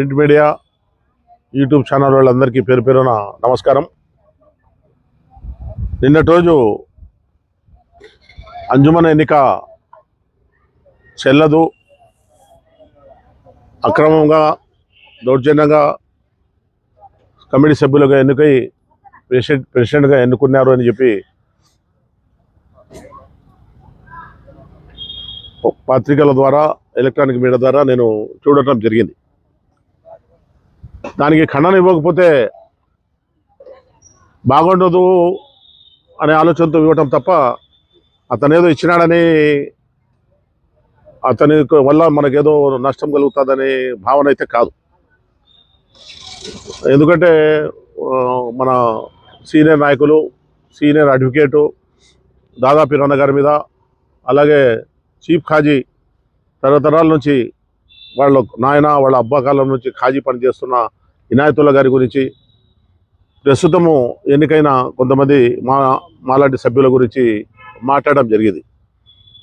Print media YouTube channel వాళ్ళందరికీ పేరు పేరున నమస్కారం. నిన్నటి రోజు అంజుమన్ ఎన్నిక చెల్లదు. అక్రమంగా దౌర్జన్యంగా కమిటీ సభ్యులుగా ఎన్నికై ప్రెసిడెంట్ ప్రెసిడెంట్గా ఎన్నుకున్నారు అని చెప్పి పత్రికల ద్వారా ఎలక్ట్రానిక్ మీడియా ద్వారా నేను చూడటం జరిగింది. దానికి ఖండన ఇవ్వకపోతే బాగుండదు అనే ఆలోచనతో ఇవ్వటం తప్ప అతనేదో ఇచ్చినాడని అతని వల్ల మనకేదో నష్టం కలుగుతుందనే భావన అయితే కాదు. ఎందుకంటే మన సీనియర్ నాయకులు సీనియర్ అడ్వకేటు దాదాపు ఇరవై గారి మీద అలాగే చీఫ్ ఖాజీ తరతరాల నుంచి వాళ్ళ నాయన వాళ్ళ అబ్బా కాలం నుంచి ఖాజీ పని చేస్తున్న ఇనాయతుల్లా గారి గురించి ప్రస్తుతము ఎన్నికైన కొంతమంది మా మాలాంటి సభ్యుల గురించి మాట్లాడడం జరిగింది.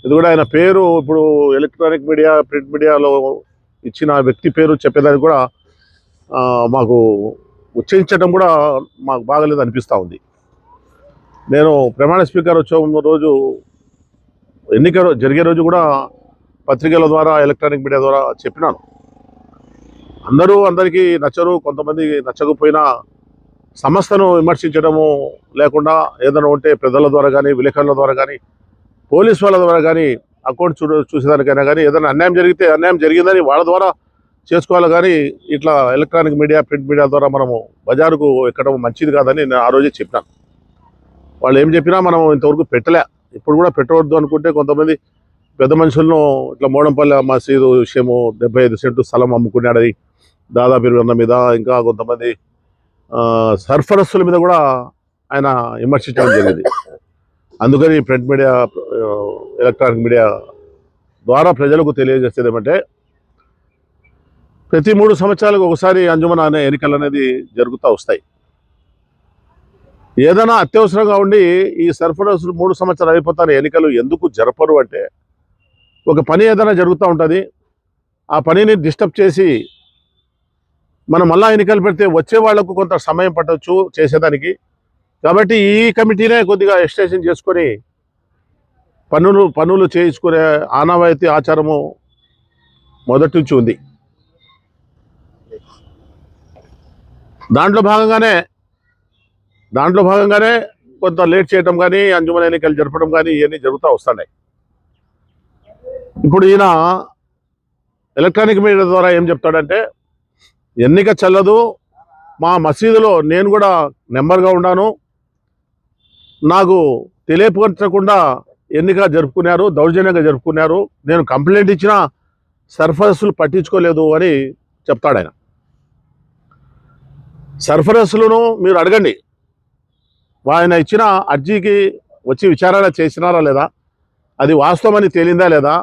ఇది కూడా ఆయన పేరు ఇప్పుడు ఎలక్ట్రానిక్ మీడియా ప్రింట్ మీడియాలో ఇచ్చిన వ్యక్తి పేరు చెప్పేదానికి కూడా మాకు ఉచ్చరించడం కూడా మాకు బాగలేదు అనిపిస్తూ ఉంది. నేను ప్రమాణ స్పీకర్ వచ్చే రోజు ఎన్నిక జరిగే రోజు కూడా పత్రికల ద్వారా ఎలక్ట్రానిక్ మీడియా ద్వారా చెప్పినాను. అందరూ అందరికీ నచ్చరు కొంతమంది నచ్చకపోయినా సంస్థను విమర్శించడము లేకుండా ఏదైనా ఉంటే పెద్దల ద్వారా కానీ విలేకరుల ద్వారా కానీ పోలీస్ వాళ్ళ ద్వారా కానీ అకౌంట్ చూ చూసేదానికైనా కానీ ఏదైనా అన్యాయం జరిగితే అన్యాయం జరిగిందని వాళ్ళ ద్వారా చేసుకోవాలి కానీ ఇట్లా ఎలక్ట్రానిక్ మీడియా ప్రింట్ మీడియా ద్వారా మనము బజారుకు ఎక్కడం మంచిది కాదని నేను ఆ రోజే చెప్పినాను. వాళ్ళు ఏం చెప్పినా మనం ఇంతవరకు పెట్టలే. ఇప్పుడు కూడా పెట్టవద్దు అనుకుంటే కొంతమంది పెద్ద మనుషులను ఇట్లా మోడంపల్లి మసీదు విషయము డెబ్బై ఐదు సెంటు స్థలం అమ్ముకున్నాడని దాదాపు ఇరవై మీద ఇంకా కొంతమంది సర్ఫరస్సుల మీద కూడా ఆయన విమర్శించడం జరిగింది. అందుకని ప్రింట్ మీడియా ఎలక్ట్రానిక్ మీడియా ద్వారా ప్రజలకు తెలియజేసేది ఏమంటే ప్రతి మూడు సంవత్సరాలకు ఒకసారి అంజుమన అనే ఎన్నికలు అనేది జరుగుతూ వస్తాయి. ఏదైనా అత్యవసరంగా ఉండి ఈ సర్ఫరస్సులు మూడు సంవత్సరాలు అయిపోతారు ఎన్నికలు ఎందుకు జరపరు అంటే ఒక పని ఏదైనా జరుగుతూ ఉంటుంది ఆ పనిని డిస్టర్బ్ చేసి మనం మళ్ళా ఎన్నికలు పెడితే వచ్చే వాళ్ళకు కొంత సమయం పట్టవచ్చు చేసేదానికి. కాబట్టి ఈ కమిటీనే కొద్దిగా ఎక్స్టేషన్ చేసుకొని పనులు పనులు చేయించుకునే ఆనవాయితీ ఆచారము మొదటి నుంచి ఉంది. దాంట్లో భాగంగానే దాంట్లో భాగంగానే కొంత లేట్ చేయడం కానీ అంజుమన్ ఎన్నికలు జరపడం కానీ ఇవన్నీ జరుగుతూ వస్తున్నాయి. ఇప్పుడు ఈయన ఎలక్ట్రానిక్ మీడియా ద్వారా ఏం చెప్తాడంటే ఎన్నిక చెల్లదు మా మసీదులో నేను కూడా నెంబర్గా ఉన్నాను. నాకు తెలియపరచకుండా ఎన్నిక జరుపుకున్నారు దౌర్జన్యంగా జరుపుకున్నారు. నేను కంప్లైంట్ ఇచ్చినా సర్ఫరస్సులు పట్టించుకోలేదు అని చెప్తాడు ఆయన సర్ఫరస్సులను మీరు అడగండి. ఆయన ఇచ్చిన అర్జీకి వచ్చి విచారణ చేసినారా లేదా? అది వాస్తవమని తేలిందా లేదా?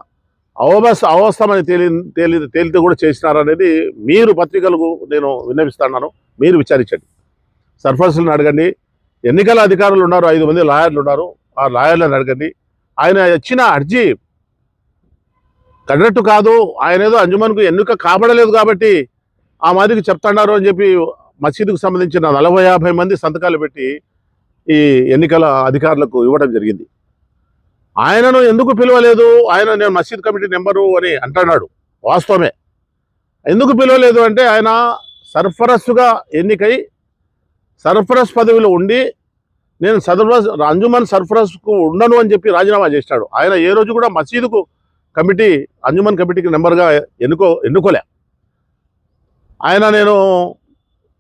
అవబస్ అవస్థమని తేలి తేలి తేలితే కూడా చేసినారనేది మీరు పత్రికలకు నేను విన్నవిస్తున్నాను. మీరు విచారించండి. సర్పంచులను అడగండి. ఎన్నికల అధికారులు ఉన్నారు ఐదు మంది లాయర్లు ఉన్నారు. ఆ లాయర్లను అడగండి. ఆయన ఇచ్చిన అర్జీ కన్నట్టు కాదు. ఆయన ఏదో అంజుమన్కు ఎన్నిక కాబడలేదు కాబట్టి ఆ మాదిరికి చెప్తున్నారు అని చెప్పి మసీదుకు సంబంధించిన నలభై యాభై మంది సంతకాలు పెట్టి ఈ ఎన్నికల అధికారులకు ఇవ్వడం జరిగింది. ఆయనను ఎందుకు పిలవలేదు? ఆయన నేను మసీద్ కమిటీ నెంబరు అని అంటున్నాడు. వాస్తవమే. ఎందుకు పిలవలేదు అంటే ఆయన సర్ఫరస్గా ఎన్నికై సర్ఫరస్ పదవిలో ఉండి నేను సర్ఫరస్ అంజుమన్ సర్ఫరస్కు ఉండను అని చెప్పి రాజీనామా చేసినాడు ఆయన ఏ రోజు కూడా మసీదుకు కమిటీ అంజుమన్ కమిటీకి నెంబర్గా ఎన్నుకో ఎన్నుకోలే. ఆయన నేను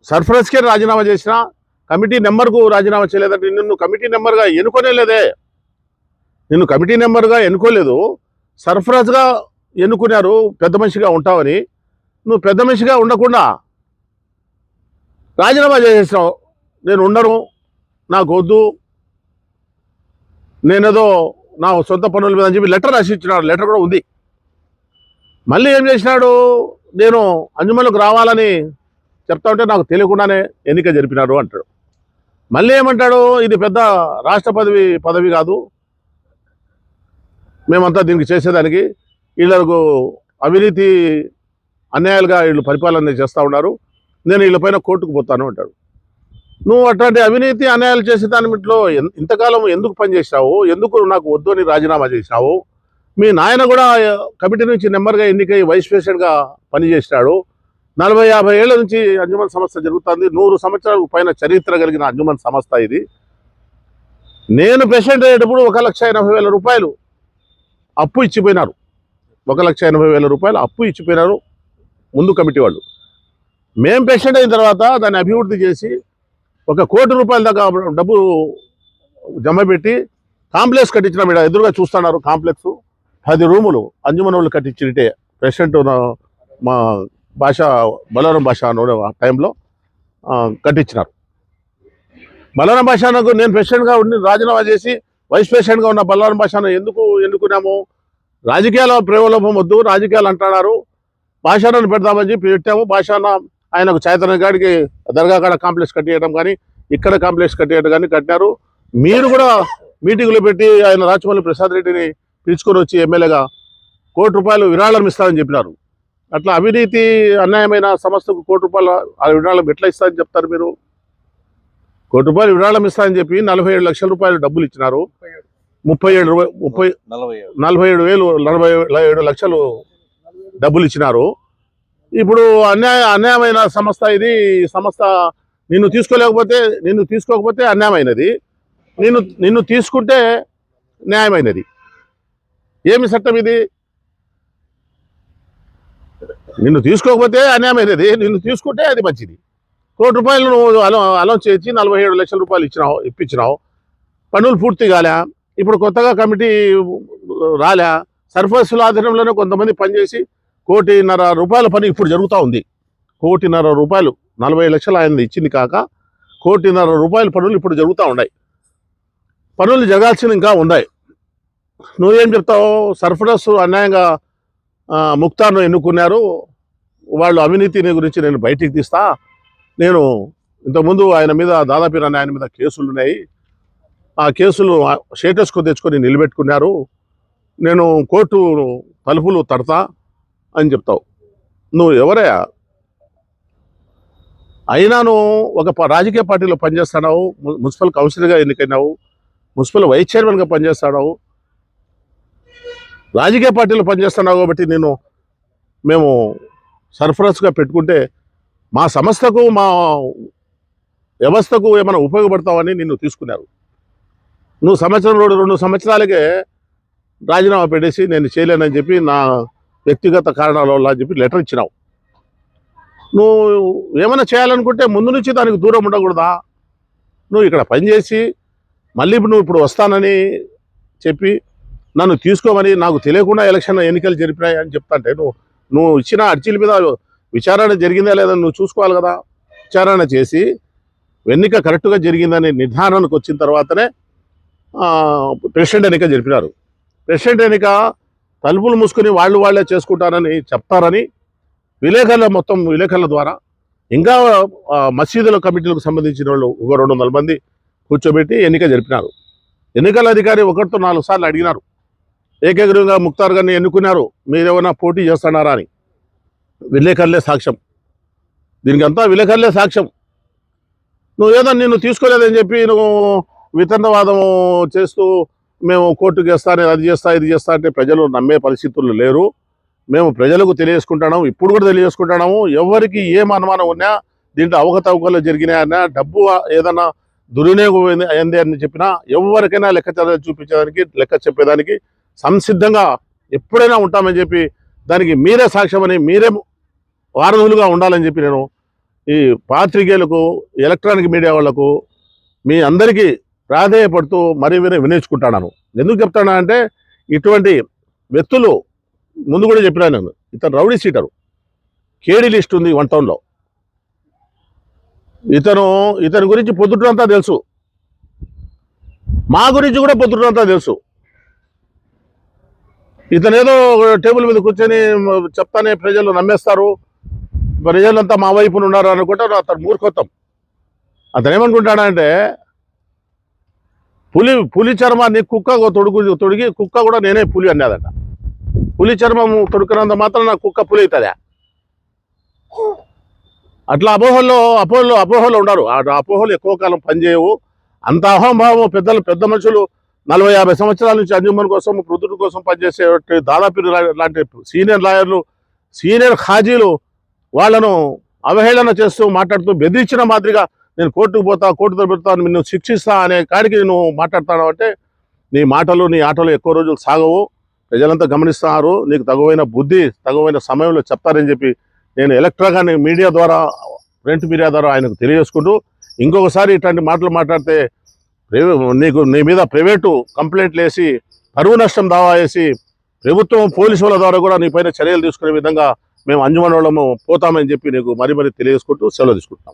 సర్ఫరస్కే రాజీనామా చేసిన కమిటీ నెంబర్కు రాజీనామా చేయలేదంటే నిన్ను కమిటీ నెంబర్గా ఎన్నుకోనే లేదే నిన్ను కమిటీ నెంబర్గా ఎన్నుకోలేదు. సర్ఫరాజ్గా ఎన్నుకున్నారు పెద్ద మనిషిగా ఉంటావని. నువ్వు పెద్ద మనిషిగా ఉండకుండా రాజీనామా చేసేసావు నేను ఉండను. నాకు వద్దు. నేనేదో నా సొంత పనుల మీద అని చెప్పి లెటర్ రాసి ఇచ్చినాడు. లెటర్ కూడా ఉంది. మళ్ళీ ఏం చేసినాడు? నేను అంజుమలకు రావాలని చెప్తా ఉంటే నాకు తెలియకుండానే ఎన్నిక జరిపినాడు అంటాడు. మళ్ళీ ఏమంటాడు? ఇది పెద్ద రాష్ట్ర పదవి పదవి కాదు. మేమంతా దీనికి చేసేదానికి వీళ్ళకు అవినీతి అన్యాయాలుగా వీళ్ళు పరిపాలన చేస్తూ ఉన్నారు. నేను వీళ్ళపైన కోర్టుకు పోతాను అంటాడు. నువ్వు అట్లాంటి అవినీతి అన్యాయాలు చేసే దాని మీట్లో ఇంతకాలం ఎందుకు పనిచేసినావు ఎందుకు నాకు వద్దు అని రాజీనామా చేసినావు మీ నాయన కూడా కమిటీ నుంచి నెంబర్గా ఎన్నికై వైస్ ప్రెసిడెంట్గా పనిచేసినాడు నలభై యాభై ఏళ్ళ నుంచి అంజుమన్ సంస్థ జరుగుతుంది. నూరు సంవత్సరాలకు పైన చరిత్ర కలిగిన అంజుమన్ సంస్థ ఇది. నేను ప్రెసిడెంట్ అయ్యేటప్పుడు ఒక లక్ష ఎనభై వేల రూపాయలు అప్పు ఇచ్చిపోయినారు. ఒక లక్ష ఎనభై వేల రూపాయలు అప్పు ఇచ్చిపోయినారు ముందు కమిటీ వాళ్ళు. మేం పేషెంట్ అయిన తర్వాత దాన్ని అభివృద్ధి చేసి ఒక కోటి రూపాయల దాకా డబ్బు జమ పెట్టి కాంప్లెక్స్ కట్టించిన మీరు ఎదురుగా చూస్తున్నారు కాంప్లెక్స్. పది రూములు అంజుమనవులు కట్టించినట్టే. ప్రెసిడెంట్ మా భాష బలవరం భాష అనే ఆ టైంలో కట్టించినారు. బలవరం భాషకు నేను ప్రెసిడెంట్గా ఉండి రాజీనామా చేసి వైస్ ప్రెసిడెంట్గా ఉన్న బలవరం భాషను ఎందుకు ఎన్నుకున్నాము? రాజకీయాల ప్రేమలోపం వద్దు రాజకీయాలు అంటున్నారు. భాషాను పెడదామని చెప్పి పెట్టాము. భాషాన ఆయనకు చైతన్య గాడికి దర్గా కాడ కాంప్లెక్స్ కట్టేయడం కానీ ఇక్కడ కాంప్లెక్స్ కట్టేయడం కానీ కట్టినారు. మీరు కూడా మీటింగులు పెట్టి ఆయన రాచమల్లి ప్రసాద్ రెడ్డిని పిలుచుకొని వచ్చి ఎమ్మెల్యేగా కోటి రూపాయలు విరాళం ఇస్తారని చెప్పినారు. అట్లా అవినీతి అన్యాయమైన సంస్థకు కోటి రూపాయలు ఆ విరాళం ఎట్లా ఇస్తారని చెప్తారు మీరు? కోటి రూపాయలు విరాళం ఇస్తారని చెప్పి నలభై ఏడు లక్షల రూపాయలు డబ్బులు ఇచ్చినారు. ముప్పై ఏడు ముప్పై నలభై ఏడు. వేలు నలభై ఏడు లక్షలు డబ్బులు ఇచ్చినారు. ఇప్పుడు అన్యాయ అన్యాయమైన సంస్థ ఇది. సంస్థ నిన్ను తీసుకోలేకపోతే నిన్ను తీసుకోకపోతే అన్యాయమైనది. నిన్ను నిన్ను తీసుకుంటే న్యాయమైనది. ఏమి చట్టం ఇది? నిన్ను తీసుకోకపోతే అన్యాయమైనది. నిన్ను తీసుకుంటే అది మంచిది. కోటి రూపాయలు నువ్వు అలో అలౌన్స్ చేసి నలభై ఏడు లక్షల రూపాయలు ఇచ్చినావు ఇప్పించినావు. పనులు పూర్తి కాలే. ఇప్పుడు కొత్తగా కమిటీ రాలే సర్ఫస్ల ఆధీనంలోనే కొంతమంది పనిచేసి కోటిన్నర రూపాయల పని ఇప్పుడు జరుగుతూ ఉంది. కోటిన్నర రూపాయలు నలభై లక్షలు ఆయన ఇచ్చింది కాక కోటిన్నర రూపాయల పనులు ఇప్పుడు జరుగుతూ ఉన్నాయి. పనులు జరగాల్సిన ఇంకా ఉన్నాయి. నువ్వేం చెప్తావు సర్ఫరస్ అన్యాయంగా ముక్తాను ముక్తార్ను ఎన్నుకున్నారు. వాళ్ళు అవినీతిని గురించి నేను బయటికి తీస్తా. నేను ఇంతకుముందు ఆయన మీద దాదాపు ఆయన మీద కేసులు ఉన్నాయి ఆ కేసులు స్టేటస్కు తెచ్చుకొని నిలబెట్టుకున్నారు. నేను కోర్టు తలుపులు తడతా అని చెప్తావు. నువ్వు ఎవరయ్యా? అయినా నువ్వు ఒక ప- రాజకీయ పార్టీలో పనిచేస్తున్నావు మున్సిపల్ కౌన్సిలర్గా ఎన్నికైనావు. మున్సిపల్ వైస్ చైర్మన్గా పనిచేస్తున్నావు రాజకీయ పార్టీలో పనిచేస్తున్నావు కాబట్టి నేను మేము సర్ఫరస్గా పెట్టుకుంటే మా సంస్థకు మా వ్యవస్థకు ఏమైనా ఉపయోగపడతావని నిన్ను తీసుకున్నారు. నువ్వు సంవత్సరం రెండు రెండు సంవత్సరాలకే రాజీనామా పెట్టేసి నేను చేయలేనని చెప్పి నా వ్యక్తిగత కారణాల వల్ల అని చెప్పి లెటర్ ఇచ్చినావు. నువ్వు ఏమైనా చేయాలనుకుంటే ముందు నుంచి దానికి దూరం ఉండకూడదా? నువ్వు ఇక్కడ పనిచేసి మళ్ళీ ఇప్పుడు నువ్వు ఇప్పుడు వస్తానని చెప్పి నన్ను తీసుకోమని నాకు తెలియకుండా ఎలక్షన్ ఎన్నికలు జరిపినాయి అని చెప్తాంటే నువ్వు నువ్వు ఇచ్చిన అర్జీల మీద విచారణ జరిగిందా లేదా నువ్వు చూసుకోవాలి కదా? విచారణ చేసి ఎన్నిక కరెక్ట్గా జరిగిందని నిర్ధారణకు వచ్చిన తర్వాతనే ప్రెసిడెంట్ ఎన్నిక జరిపినారు. ప్రెసిడెంట్ ఎన్నిక తలుపులు మూసుకొని వాళ్ళు వాళ్ళే చేసుకుంటారని చెప్తారని విలేకరుల మొత్తం విలేకరుల ద్వారా ఇంకా మసీదుల కమిటీలకు సంబంధించిన వాళ్ళు ఒక రెండు వందల మంది కూర్చోబెట్టి ఎన్నిక జరిపినారు. ఎన్నికల అధికారి ఒకటితో నాలుగు సార్లు అడిగినారు. ఏకగ్రీవంగా ముక్తార్ గారిని ఎన్నుకున్నారు మీరేమైనా పోటీ చేస్తున్నారా అని. విలేకరులే సాక్ష్యం. దీనికి అంతా విలేకరులే సాక్ష్యం. నువ్వు నిన్ను తీసుకోలేదని చెప్పి నువ్వు వితండవాదం చేస్తూ మేము కోర్టుకు వేస్తా అది చేస్తా ఇది చేస్తా అంటే ప్రజలు నమ్మే పరిస్థితులు లేరు. మేము ప్రజలకు తెలియజేసుకుంటున్నాము ఇప్పుడు కూడా తెలియజేసుకుంటున్నాము. ఎవరికి ఏం అనుమానం ఉన్నా దీంట్లో అవకతవకలు జరిగినాయన్నా డబ్బు ఏదన్నా దుర్వినియోగం అయింది- అని చెప్పినా ఎవరికైనా లెక్క చదివి చూపించడానికి లెక్క చెప్పేదానికి సంసిద్ధంగా ఎప్పుడైనా ఉంటామని చెప్పి దానికి మీరే సాక్ష్యమని మీరే వారధులుగా ఉండాలని చెప్పి నేను ఈ పాత్రికేయులకు ఎలక్ట్రానిక్ మీడియా వాళ్ళకు మీ అందరికీ ప్రాధేయపడుతూ మరీ వినే వినియోగించుకుంటున్నాను ఎందుకు చెప్తానా అంటే ఇటువంటి వ్యక్తులు ముందు కూడా చెప్పినా నేను ఇతను రౌడీ సీటరు. కేడీ లిస్ట్ ఉంది వన్ టౌన్లో ఇతను ఇతని గురించి పొద్దుటంతా తెలుసు. మా గురించి కూడా పొద్దుటంతా తెలుసు. ఇతను ఏదో టేబుల్ మీద కూర్చొని చెప్తానే ప్రజలు నమ్మేస్తారు. ప్రజలంతా మా వైపున ఉన్నారు అనుకుంటే అతను మూర్ఖత్వం. అతను ఏమనుకుంటాడంటే పులి పులి చర్మాన్ని కుక్క తొడుగు తొడిగి కుక్క కూడా నేనే పులి అన్నదట. పులి చర్మం తొడుకున్నంత మాత్రం నా కుక్క పులి అవుతుందా? అట్లా అపోహల్లో అపోహలో అపోహలు ఉండరు. ఆ అపోహలు ఎక్కువ కాలం పనిచేయవు. అంత అహంభావం పెద్దలు పెద్ద మనుషులు నలభై యాభై సంవత్సరాల నుంచి అంజుమన్ కోసం పృథుడి కోసం పనిచేసే దాదాపు లాంటి సీనియర్ లాయర్లు సీనియర్ ఖాజీలు వాళ్ళను అవహేళన చేస్తూ మాట్లాడుతూ బెదిరించిన మాదిరిగా నేను కోర్టుకు పోతా కోర్టు పెడతాను నిన్ను శిక్షిస్తా అనే కాడికి నువ్వు మాట్లాడతాను అంటే నీ మాటలు నీ ఆటలు ఎక్కువ రోజులు సాగవు. ప్రజలంతా గమనిస్తున్నారు నీకు తగువైన బుద్ధి తగువైన సమయంలో చెప్తారని చెప్పి నేను ఎలక్ట్రాగా మీడియా ద్వారా ప్రింట్ మీడియా ద్వారా ఆయనకు తెలియజేసుకుంటూ ఇంకొకసారి ఇట్లాంటి మాటలు మాట్లాడితే నీకు నీ మీద ప్రైవేటు కంప్లైంట్లు వేసి పరువు నష్టం దావా వేసి ప్రభుత్వం పోలీసు వాళ్ళ ద్వారా కూడా నీ పైన చర్యలు తీసుకునే విధంగా మేము అంజుమన్ వాళ్ళము పోతామని చెప్పి నీకు మరీ మరీ తెలియజేసుకుంటూ సెలవు తీసుకుంటాం